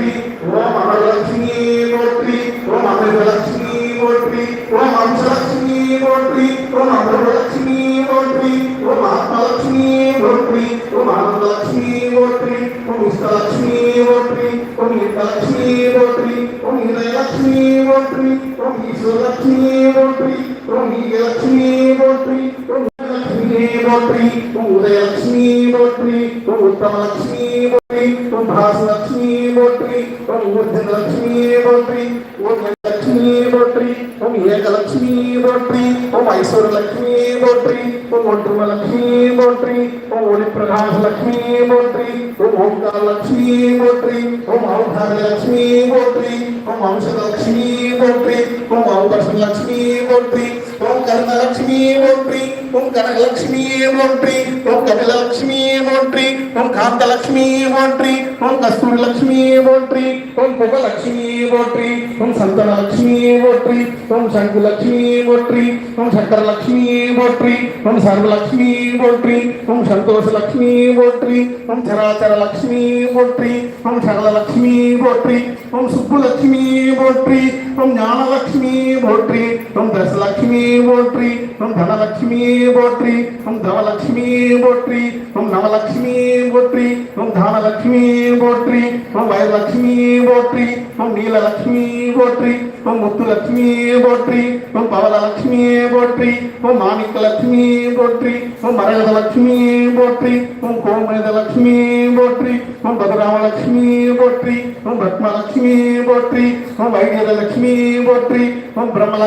போற்றி ஓம் அமரலட்சுமி போற்றி ஓம் அமிர்தலட்சுமி போற்றி ஓம் அம்சலட்சுமி போற்றி ஓம் அமிர்தலட்சுமி போற்றி ஓம் ஆத்மலட்சுமி போற்றி ஓம் ஆனந்தலட்சுமி போற்றி ஓம் இஷ்டலட்சுமி போற்றி ஓம் இஷ்டலட்சுமி போற்றி ஓம் இதயலட்சுமி போற்றி ஓம் ஈஸ்வரலட்சுமி போற்றி ஓம் ஈகலட்சுமி போற்றி ஓம் बोलप्री तुम उदय लक्ष्मी बोलप्री तुम उत्तम लक्ष्मी बोलप्री तुम भास लक्ष्मी बोलप्री तुम उद्धन लक्ष्मी बोलप्री लक्ष्मी बोलप्री तुम एक लक्ष्मी बोलप्री तुम ऐश्वर लक्ष्मी बोलप्री तुम ओटम लक्ष्मी बोलप्री तुम ओणि प्रकाश लक्ष्मी बोलप्री तुम ओंकार लक्ष्मी बोलप्री तुम अवधार लक्ष्मी बोलप्री तुम अंश लक्ष्मी बोलप्री तुम अवकाश लक्ष्मी बोलप्री ஓம் கனகலட்சுமி போற்றி ஓம் கபிலலட்சுமி போற்றி ஓம் காந்தலட்சுமி போற்றி ஓம் கஸ்தூரிலட்சுமி போற்றி ஓம் புகலட்சுமி போற்றி ஓம் சந்தனலட்சுமி போற்றி ஓம் சங்குலட்சுமி போற்றி ஓம் சங்கரலட்சுமி போற்றி ஓம் சர்வலட்சுமி போற்றி ஓம் சந்தோஷலட்சுமி போற்றி ஓம் சராச்சரலட்சுமி போற்றி ஓம் சகலலட்சுமி போற்றி ஓம் சுப்புலட்சுமி போற்றி ஓம் ஞானலட்சுமி போற்றி ஓம் தசலட்சுமி நம் தனலட்சுமியே போற்றி நம் தவலட்சுமியே போற்றி நம் நவலட்சுமியே போற்றி நம் தானலட்சுமியே போற்றி நம் வயலட்சுமியே போற்றி நம் நீலலட்சுமியே போற்றி நம் முத்துலட்சுமியே போற்றி நம் பவலலட்சுமியே போற்றி ஓம் மாணிக்கலட்சுமி போற்றி ஓம் மரகதலட்சுமி போற்றி ஓம் கோமேதலட்சுமி போற்றி நம் பதராமலட்சுமி போற்றி நம் பத்மலட்சுமியே போற்றி ஓம் வைத்தியலட்சுமி போற்றி நம் பிரம்மலட்சுமி